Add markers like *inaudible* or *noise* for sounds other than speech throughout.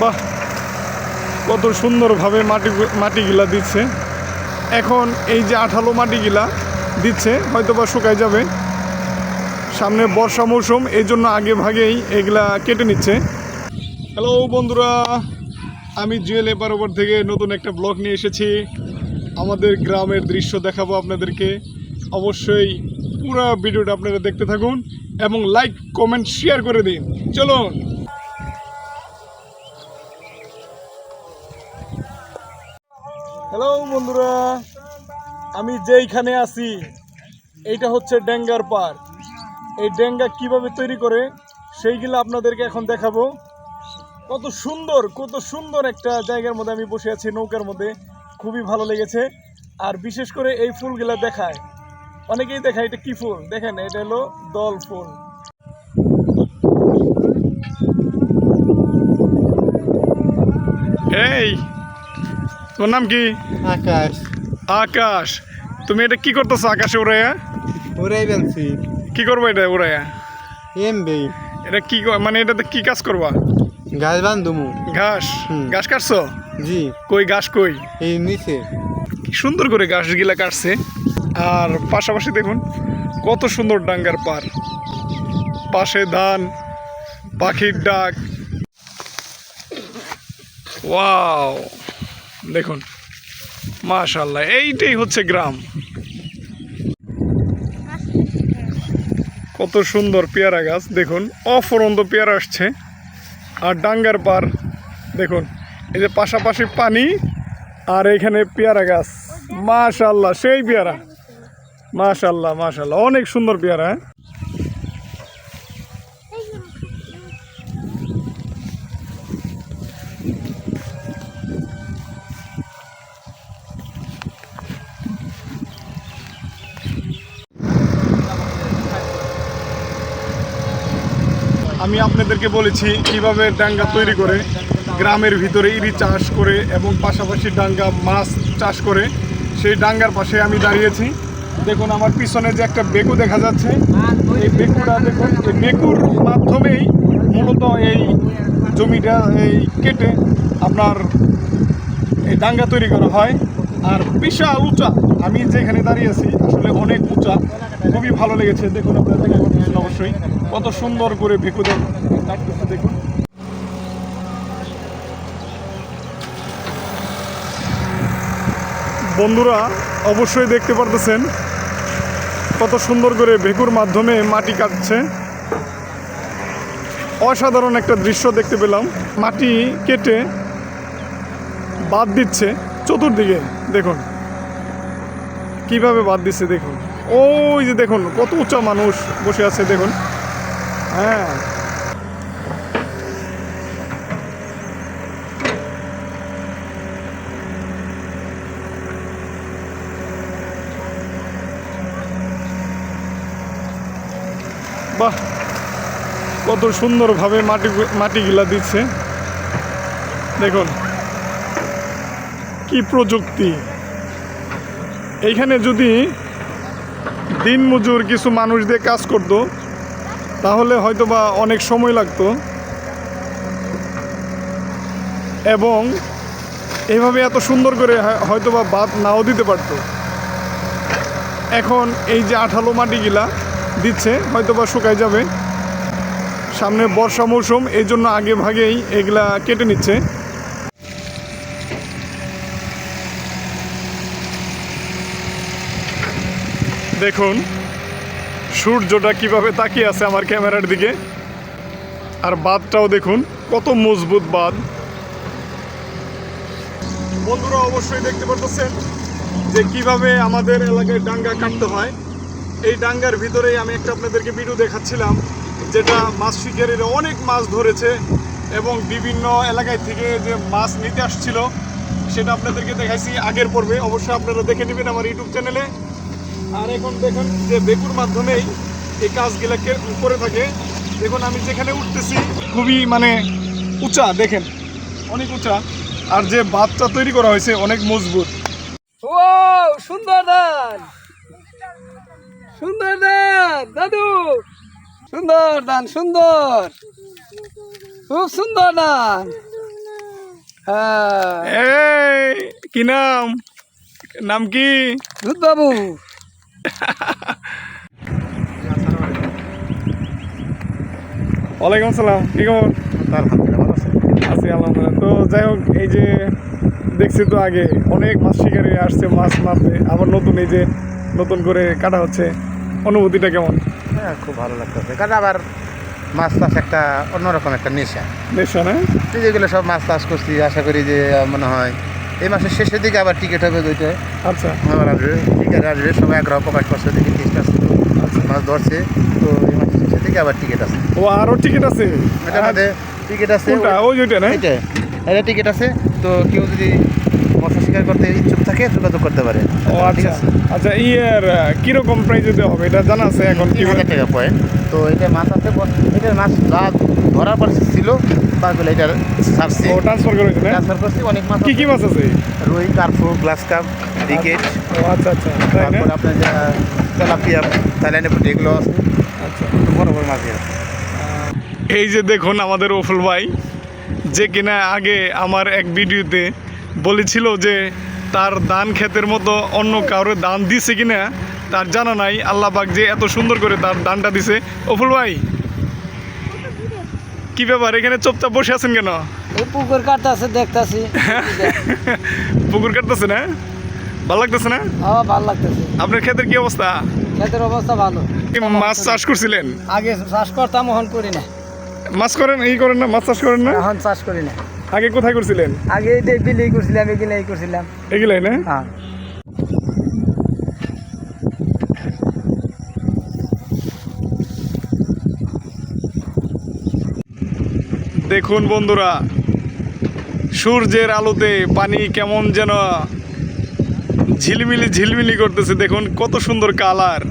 বাহ, কত সুন্দরভাবে মাটি মাটিগুলা দিচ্ছে। এখন এই যে আঠালো মাটিগুলা দিচ্ছে হয়তো বা শুকায় যাবে। সামনে বর্ষা মৌসুম, এই জন্য আগে ভাগেই এগুলা কেটে নিচ্ছে। হ্যালো বন্ধুরা, আমি জুয়েল এপার ওপর থেকে নতুন একটা ব্লগ নিয়ে এসেছি। আমাদের গ্রামের দৃশ্য দেখাবো আপনাদেরকে। অবশ্যই পুরো ভিডিওটা আপনারা দেখতে থাকুন এবং লাইক কমেন্ট শেয়ার করে দিন। চলুন। হ্যালো বন্ধুরা, আমি যেইখানে আছি, এইটা হচ্ছে ডেঙ্গার পার্ক এই ডেঙ্গা কীভাবে তৈরি করে, সেইগুলো আপনাদেরকে এখন দেখাবো। কত সুন্দর কত সুন্দর একটা জায়গার মধ্যে আমি বসে আছি, নৌকার মধ্যে। খুবই ভালো লেগেছে। আর বিশেষ করে এই ফুলগুলা দেখায়। অনেকেই দেখায়, এটা কি ফুল? দেখেন, এটা হলো দল ফুল। এই তোর নাম কি? আকাশ। আকাশ। তুমি এটা কি করতেছো আকাশে উড়াইয়া? ওরাই বলছি কি করব এটা উড়াইয়া? এমবি এটা কি মানে এটাতে কি কাজ করবা? গাছ বান্ধুমু ঘাস। ঘাস কাটছো? জি। কই ঘাস কই? এই নিচে। সুন্দর করে ঘাসগুলা কাটছে। আর পাশাপাশি দেখুন কত সুন্দর ডাঙ্গার পার পাশে ধান পাখির ডাক। ওয়াও! দেখুন মাশাল্লাহ এইটাই হচ্ছে গ্রাম। কত সুন্দর পেয়ারা গাছ, দেখুন, অফরন্ত পেয়ারা আসছে। আর ডাঙ্গার পার, দেখুন, এই যে পাশাপাশি পানি, আর এখানে পেয়ারা গাছ। মাশাল্লাহ সেই পেয়ারা। মাশাল্লাহ মাশাল্লাহ অনেক সুন্দর পেয়ারা হ্যাঁ? আমি আপনাদেরকে বলেছি কীভাবে ডাঙ্গা তৈরি করে গ্রামের ভিতরে ইরি চাষ করে এবং পাশাপাশি ডাঙ্গা মাছ চাষ করে, সেই ডাঙ্গার পাশে আমি দাঁড়িয়েছি। দেখুন, আমার পিছনে যে একটা বেকু দেখা যাচ্ছে, এই বেকুটা দেখুন, এই বেকুর মাধ্যমেই মূলত এই জমিটা এই কেটে আপনার এই ডাঙ্গা তৈরি করা হয়। আর বিশাল উঁচা আমি যেখানে দাঁড়িয়ে আছি, আসলে অনেক উঁচা। খুবই ভালো লেগেছে। দেখুন আপনারা অবশ্যই। কত সুন্দর করে ভেকু দেন দেখুন। বন্ধুরা, অবশ্যই দেখতে পারতেছেন কত সুন্দর করে ভেকুর মাধ্যমে মাটি কাটছে। অসাধারণ একটা দৃশ্য দেখতে পেলাম। মাটি কেটে বাদ দিচ্ছে। চতুর্দিকে, দেখুন। কীভাবে বাদ দিচ্ছে দেখুন। ওই যে দেখুন, কত উঁচা মানুষ বসে আছে দেখুন। হ্যাঁ। বাহ, কত সুন্দরভাবে মাটি মাটিগুলা দিচ্ছে। দেখুন, কি প্রযুক্তি। এইখানে যদি দিনমজুর কিছু মানুষ দিয়ে কাজ করতো, তাহলে হয়তো বা অনেক সময় লাগতো। এবং এইভাবে এত সুন্দর করে হয়- হয়তো বা বাদ নাও দিতে পারতো। এখন এই যে আঠালো মাটিগুলা দিচ্ছে হয়তো বা শুকায় যাবে। সামনে বর্ষা মৌসুম, এই জন্য আগে ভাগেই এগুলা কেটে নিচ্ছে। দেখুন, সূর্যটা কীভাবে তাকিয়ে আছে আমার ক্যামেরার দিকে। আর বাঁধটাও দেখুন, কত মজবুত বাঁধ। বন্ধুরা, অবশ্যই দেখতে পারতেছেন যে কীভাবে আমাদের এলাকায় ডাঙ্গা কাটতে হয়। এই ডাঙ্গার ভিতরেই আমি একটা আপনাদেরকে ভিডিও দেখাচ্ছিলাম, যেটা মাছ শিকারীরা অনেক মাছ ধরেছে এবং বিভিন্ন এলাকায় থেকে যে মাছ নিতে আসছিল, সেটা আপনাদেরকে দেখাইছি আগের পর্বে। অবশ্যই আপনারা দেখে নেবেন আমার ইউটিউব চ্যানেলে আর এখন দেখুন যে বেকুর মাধ্যমেই এই কাজগুলোকে করে থাকে। দেখুন আমি যেখানে উঠতেছি খুবই মানে উঁচা দেখেন অনেক উঁচা। আর যে বাঁধটা তৈরি করা হয়েছে অনেক মজবুত। ও সুন্দর দান সুন্দর দান দাদু। সুন্দর দান সুন্দর। খুব সুন্দর দান হ্যাঁ। এই কি নাম? নাম কি? দুধ বাবু *laughs* ওয়ালাইকুম আসসালাম কি খবর? আছি। আলহামদুলিল্লাহ। তো যাই হোক এই যে দেখছি তো আগে অনেক মাছ শিকারি আসছে মাছ মারতে। আবার নতুন এই যে নতুন করে কাটা হচ্ছে। অনুভূতিটা কেমন? হ্যাঁ খুব ভালো লাগতেছে। কারণ আবার মাছ চাষ একটা অন্যরকম একটা নেশা। নেশা না? যেগুলো সব মাছ চাষ করছি আশা করি যে মনে হয় এই মাসের শেষের দিকে আবার টিকিট হবে দুইটা। আচ্ছা। আবার আসবে টিকিট আসবে সবাই আগ্রহ প্রকাশ করছে দেখি টিকিট আসছে মাছ ধরছে তো এই মাসের শেষের দিকে আবার টিকিট আছে। ও আরও টিকিট আছে? এটা মধ্যে টিকিট আছে ওই যেটা না? এটা টিকিট আছে তো কেউ যদি মৎস্য শিকার করতে ইচ্ছুক থাকে যোগাযোগ করতে পারে। ও আচ্ছা আছে। আচ্ছা ইয়ের কীরকম প্রাইজে দেওয়া হবে? এটা জানা আছে এখন কি হাজার টাকা পয়েন্ট তো এটা মাছ আছে এটার মাছ যা ধরার পর ছিল তারপরে এটার ও ট্রান্সফার করে ট্রান্সফার করছি অনেক মাছ কি কি মাছ আছে? রুই কার্পু গ্লাস কাপ ক্রিকেট ও আচ্ছা আচ্ছা তারপর আপনার যা তেলাপিয়া থাইল্যান্ডে এগুলো আছে। আচ্ছা। বড় বড় মাছ আছে। এই যে দেখুন আমাদের ওফুল ভাই যে কিনা আগে আমার এক ভিডিওতে বলেছিল যে তার দান ক্ষেতের মতো অন্য কারোর দান দিছে কিনা তার জানা নাই। আল্লাহ পাক যে এত সুন্দর করে তার দানটা দিছে। ওফুল ভাই কি ব্যাপার এখানে চুপচাপ বসে আছেন কেন? পুকুর কাটতেছে দেখতেছি। *laughs* পুকুর কাটতেছে না? ভালো লাগতেছে না? হ্যাঁ ভালো লাগতেছে। আপনার ক্ষেতের কি অবস্থা? খেতের অবস্থা ভালো। কি মাছ চাষ করছিলেন? আগে চাষ করতাম এখন করি না। মাছ করেন এই করেন না মাছ চাষ করেন না? এখন চাষ করি না। আগে কোথায় করছিলেন আগে এই বিলি করছিলাম এগুলো এই করছিলাম এগুলাই না? হ্যাঁ। দেখুন বন্ধুরা সূর্যের আলোতে পানি কেমন যেন ঝিলমিলি ঝিলমিলি করতেছে। দেখুন কত সুন্দর কালার।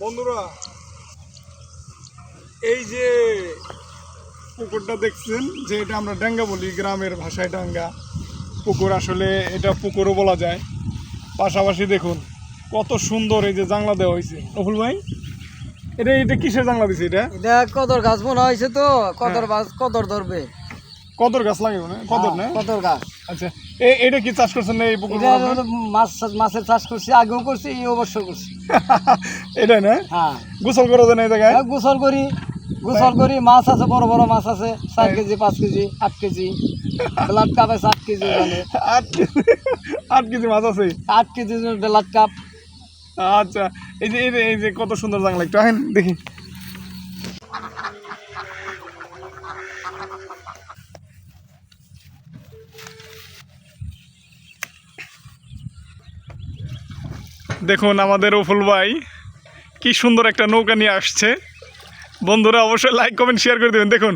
বন্ধুরা এই যে পুকুরটা দেখছেন যে এটা আমরা ডাঙ্গা বলি গ্রামের ভাষায় ডাঙ্গা। পুকুর আসলে এটা পুকুরও বলা যায়। পাশাপাশি দেখুন কত সুন্দর এই যে জাংলা দেওয়া হয়েছে। অফুল ভাই এটা এটা কিসের জাংলা দিছে এটা? এটা কদর গাছ মনে হয়েছে তো কদর গাছ কদর ধরবে। কদর গাছ লাগে না কদর না? হ্যাঁ, কদর গাছ। আচ্ছা এটা কি চাষ করছেন এই পুকুর মাছ মাছের চাষ করছি আগেও করছি এই অবশ্য করছি। এটা না? হ্যাঁ। গোসল করো দেন এই জায়গায়? হ্যাঁ, গোসল করি। গোসল করি। মাছ আছে বড় বড় মাছ আছে। চার কেজি পাঁচ কেজি আট কেজি। ব্লাড কাপ আছে আট কেজি আট কেজি আট কেজি মাছ আছে? আট কেজি ব্লাড কাপ। আচ্ছা এই যে এই যে এই যে কত সুন্দর জাংলা একটু দেখি। দেখুন আমাদের ওফুল ভাই কি সুন্দর একটা নৌকা নিয়ে আসছে। বন্ধুরা অবশ্যই লাইক কমেন্ট শেয়ার করে দেবেন। দেখুন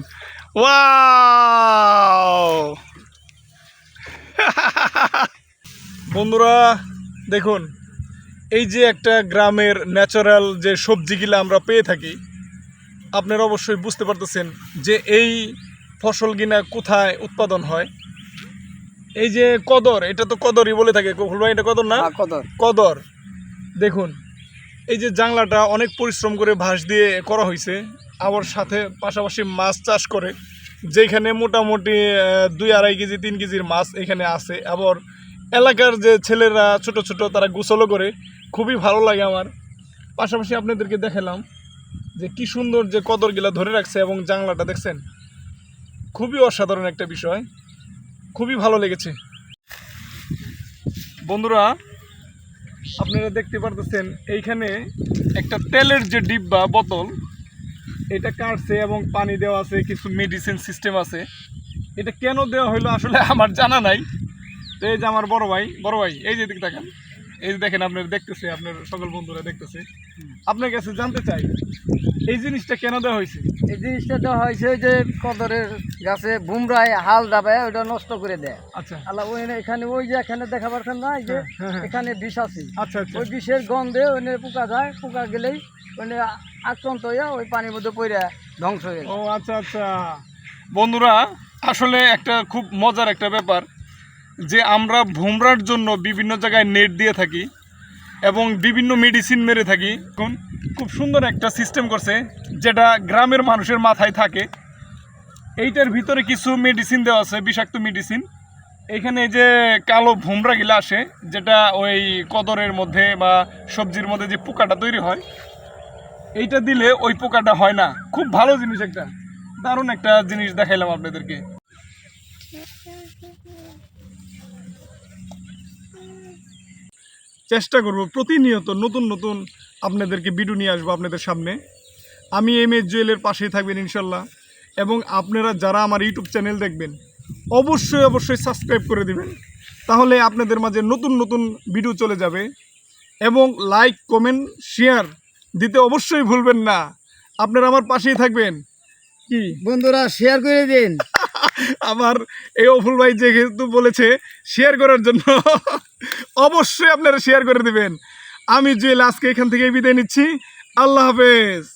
ওয়া *laughs* বন্ধুরা দেখুন এই যে একটা গ্রামের ন্যাচারাল যে সবজিগুলো আমরা পেয়ে থাকি আপনারা অবশ্যই বুঝতে পারতেছেন যে এই ফসল কিনা কোথায় উৎপাদন হয়। এই যে কদর এটা তো কদরই বলে থাকে কফুল ভাই এটা কদর না? হ্যাঁ, কদর। কদর। দেখুন, এই যে জাংলাটা অনেক পরিশ্রম করে ভাঁজ দিয়ে করা হয়েছে আবার সাথে পাশাপাশি মাছ চাষ করে, যেখানে মোটামুটি দুই আড়াই কেজি, তিন কেজির মাছ এখানে আছে। আবার এলাকার যে ছেলেরা ছোট ছোট, তারা গোসলও করে, খুবই ভালো লাগে আমার। পাশাপাশি আপনাদেরকে দেখালাম যে কি সুন্দর যে কদরগুলা ধরে রাখছে এবং জাংলাটা দেখছেন, খুবই অসাধারণ একটা বিষয়, খুবই ভালো লেগেছে। বন্ধুরা আপনারা দেখতে পারতেছেন, এইখানে একটা তেলের যে ডিব্বা, বোতল, এটা কাটছে এবং পানি দেওয়া আছে, কিছু মেডিসিন সিস্টেম আছে। এটা কেন দেওয়া হইল আসলে আমার জানা নাই। তো এই যে আমার বড় ভাই বড় ভাই, এই যে দিকে দেখেন। এই যে দেখেন আপনার দেখতেছে আপনার সকল বন্ধুরা দেখতেছে। আপনার কাছে জানতে চাই এই জিনিসটা কেন দেওয়া হয়েছে? এই জিনিসটা তো হয়েছে যে কদরের গাছে বুমরায় হাল দাবায় ওটা নষ্ট করে দেয়। আচ্ছা। আল্লাহ ওই এখানে ওই যে এখানে দেখা পাচ্ছেন না যে হ্যাঁ, হ্যাঁ। এখানে বিষ আছে। আচ্ছা আচ্ছা। ওই বিষের গন্ধে ওখানে পোকা যায় পোকা গেলেই ওখানে আক্রান্ত হয়ে ওই পানির মধ্যে পড়ে ধ্বংস হয়ে যায়। ও আচ্ছা আচ্ছা। বন্ধুরা আসলে একটা খুব মজার একটা ব্যাপার। যে আমরা ভুমরার জন্য বিভিন্ন জায়গায় নেট দিয়ে থাকি এবং বিভিন্ন মেডিসিন মেরে থাকি। এখন খুব সুন্দর একটা সিস্টেম করছে, যেটা গ্রামের মানুষের মাথায় থাকে। এইটার ভিতরে কিছু মেডিসিন দেওয়া আছে, বিষাক্ত মেডিসিন এখানে যে কালো ভুমরা গিলা আসে, যেটা ওই কদরের মধ্যে বা সবজির মধ্যে যে পোকাটা তৈরি হয়, এইটা দিলে ওই পোকাটা হয় না। খুব ভালো জিনিস একটা। দারুণ একটা জিনিস দেখাইলাম আপনাদেরকে। *laughs* চেষ্টা করব প্রতিনিয়ত নতুন নতুন আপনাদেরকে ভিডিও নিয়ে আসব আপনাদের সামনে। আমি এম এস জুয়েলের পাশেই থাকবেন ইনশাল্লাহ। এবং আপনারা যারা আমার ইউটিউব চ্যানেল দেখবেন অবশ্যই অবশ্যই সাবস্ক্রাইব করে দিবেন। তাহলে আপনাদের মাঝে নতুন নতুন ভিডিও চলে যাবে। এবং লাইক কমেন্ট শেয়ার দিতে অবশ্যই ভুলবেন না। আপনারা আমার পাশেই থাকবেন। কি? বন্ধুরা শেয়ার করে দিন। *laughs* আমার এই অফুল ভাই যেহেতু বলেছে শেয়ার করার জন্য। অবশ্যই আপনারা শেয়ার করে দিবেন। আমি জুয়েল, আজকে এখান থেকে বিদায় নিচ্ছি। আল্লাহ হাফেজ।